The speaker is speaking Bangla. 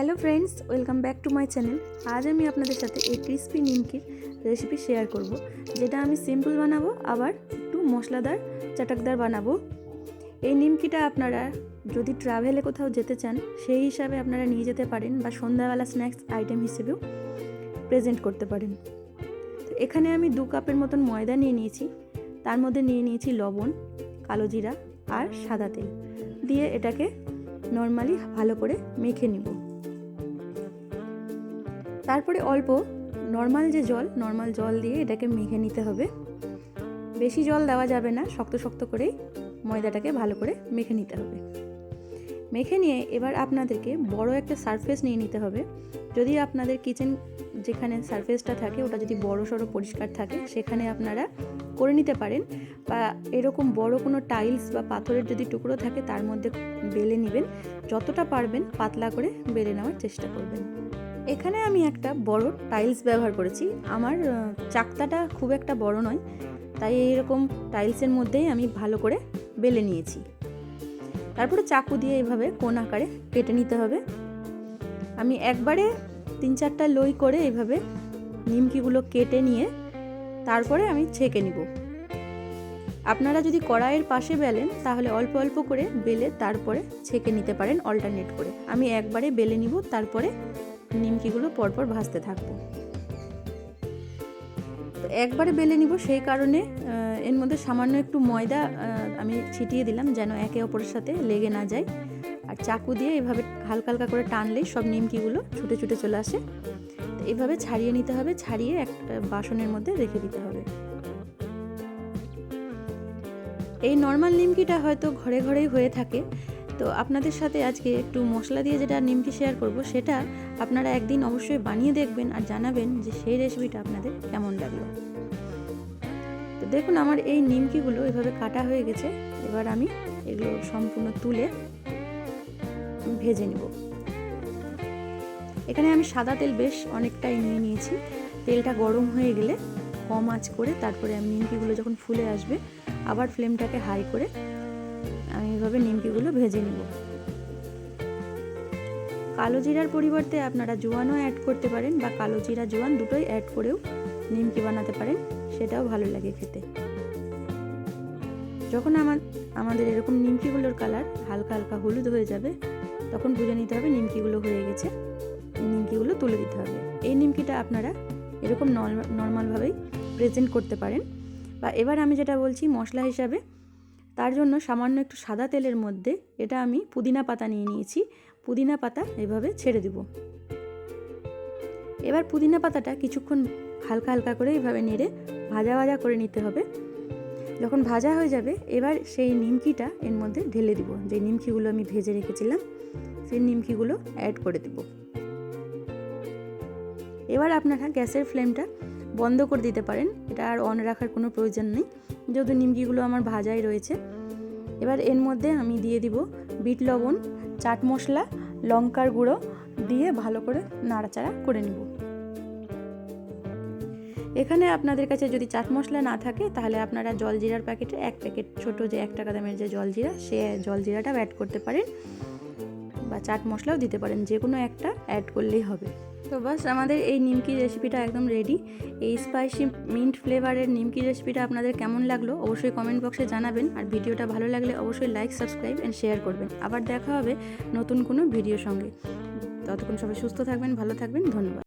Hello friends, welcome back to my channel. আজ আমি আপনাদের সাথে এই ক্রিসপি নিমকির রেসিপি শেয়ার করব, যেটা আমি সিম্পল বানাবো, আবার একটু মশলাদার চাটাকদার বানাবো। এই নিমকিটা আপনারা যদি ট্রাভেলে কোথাও যেতে চান, সেই হিসাবে আপনারা নিয়ে যেতে পারেন বা সন্ধ্যাবেলা স্ন্যাক্স আইটেম হিসেবেও প্রেজেন্ট করতে পারেন। এখানে আমি দু কাপের মতন ময়দা নিয়ে নিয়েছি, তার মধ্যে নিয়ে নিয়েছি লবণ, কালো জিরা আর সাদা তেল। দিয়ে এটাকে নর্মালি ভালো করে মেখে নিব। তারপরে অল্প নর্মাল যে জল, নর্মাল জল দিয়ে এটাকে মেখে নিতে হবে। বেশি জল দেওয়া যাবে না, শক্ত শক্ত করেই ময়দাটাকে ভালো করে মেখে নিতে হবে। মেখে নিয়ে এবার আপনাদেরকে বড় একটা সারফেস নিয়ে নিতে হবে। যদি আপনাদের কিচেন যেখানে সারফেসটা থাকে, ওটা যদি বড় সড়ো পরিষ্কার থাকে, সেখানে আপনারা করে নিতে পারেন। বা এরকম বড় কোনো টাইলস বা পাথরের যদি টুকরো থাকে, তার মধ্যে বেলে নেবেন। যতটা পারবেন, পাতলা করে বেলে নেওয়ার চেষ্টা করবেন। এখানে আমি একটা বড় টাইলস ব্যবহার করেছি। আমার চাকতাটা খুব একটা বড় নয়, তাই এইরকম টাইলসের মধ্যেই আমি ভালো করে বেলে নিয়েছি। তারপরে চাকু দিয়ে এইভাবে কোন আকারে কেটে নিতে হবে। আমি একবারে তিন চারটা লই করে এইভাবে নিমকিগুলো কেটে নিয়ে তারপরে আমি ছেঁকে নিব। আপনারা যদি কড়াইয়ের পাশে বেলেন, তাহলে অল্প অল্প করে বেলে তারপরে ছেঁকে নিতে পারেন অল্টারনেট করে। আমি একবারে বেলে নিব, তারপরে নিমকিগুলো পরপর ভাজতে থাকব। একবারে বেলে নিব সেই কারণে এর মধ্যে সামান্য একটু ময়দা আমি ছিটিয়ে দিলাম যেন একে অপরের সাথে লেগে না যায়। আর চাকু দিয়ে এভাবে হালকা হালকা করে টানলেই সব নিমকিগুলো ছুটে ছুটে চলে আসে। তো এইভাবে ছাড়িয়ে নিতে হবে, ছাড়িয়ে একটা বাসনের মধ্যে রেখে দিতে হবে। এই নর্মাল নিমকিটা হয়তো ঘরে ঘরেই হয়ে থাকে। তো আপনাদের সাথে আজকে একটু মশলা দিয়ে যেটা নিমকি শেয়ার করব, সেটা আপনারা একদিন অবশ্যই বানিয়ে দেখবেন আর জানাবেন যে সেই রেসিপিটা আপনাদের কেমন লাগল। তো দেখুন, আমার এই নিমকিগুলো এভাবে কাটা হয়ে গেছে। এবার আমি এগুলো সম্পূর্ণ তুলে ভেজে নেব। এখানে আমি সাদা তেল বেশ অনেকটাই নিয়ে নিয়েছি। তেলটা গরম হয়ে গেলে কম আঁচ করে তারপরে আমি নিমকিগুলো যখন ফুলে আসবে, আবার ফ্লেমটাকে হাই করে আমি এভাবে নিমকিগুলো ভেজে নিব। কালো জিরার পরিবর্তে আপনারা জোয়ানও অ্যাড করতে পারেন বা কালো জিরা জোয়ান দুটোই অ্যাড করেও নিমকি বানাতে পারেন, সেটাও ভালো লাগে খেতে। যখন আমার, আমাদের এরকম নিমকিগুলোর কালার হালকা হালকা হলুদ হয়ে যাবে, তখন বুঝে নিতে হবে নিমকিগুলো হয়ে গেছে, নিমকিগুলো তুলে দিতে হবে। এই নিমকিটা আপনারা এরকম নর্মালভাবেই প্রেজেন্ট করতে পারেন। বা এবার আমি যেটা বলছি মশলা হিসাবে, তার জন্য সামান্য একটু সাদা তেলের মধ্যে এটা আমি পুদিনা পাতা নিয়ে নিয়েছি। পুদিনা পাতা এভাবে ছেড়ে দিব। এবার পুদিনা পাতাটা কিছুক্ষণ হালকা হালকা করে এইভাবে নেড়ে ভাজা ভাজা করে নিতে হবে। যখন ভাজা হয়ে যাবে, এবার সেই নিমকিটা এর মধ্যে ঢেলে দিব। যে নিমকিগুলো আমি ভেজে রেখেছিলাম, সেই নিমকিগুলো অ্যাড করে দেব। এবার আপনারা গ্যাসের ফ্লেমটা বন্ধ করে দিতে পারেন। এটা আর অন রাখার কোনো প্রয়োজন নেই। যেহেতু নিমকিগুলো আমার ভাজাই রয়েছে এবার এর মধ্যে আমি দিয়ে দিব বিট লবণ, চাট মশলা, লঙ্কার গুঁড়ো দিয়ে ভালো করে নাড়াচাড়া করে নিব। এখানে আপনাদের কাছে যদি চাট মশলা না থাকে, তাহলে আপনারা জলজিরার প্যাকেটে এক প্যাকেট ছোট যে এক টাকা দামের যে জলজিরা সে জলজিরাটাও অ্যাড করতে পারেন বা চাট মশলাও দিতে পারেন, যে কোনো একটা অ্যাড করলেই হবে। তো বাস আমাদের এই নিমকি রেসিপিটা একদম রেডি এই স্পাইসি মিন্ট ফ্লেভারের নিমকি রেসিপিটা আপনাদের কেমন লাগল অবশ্যই কমেন্ট বক্সে জানাবেন। আর ভিডিওটা ভালো লাগলে অবশ্যই লাইক সাবস্ক্রাইব অ্যান্ড শেয়ার করবেন। আবার দেখা হবে নতুন কোনো ভিডিও সঙ্গে। ততক্ষণ সবাই সুস্থ থাকবেন, ভালো থাকবেন, ধন্যবাদ।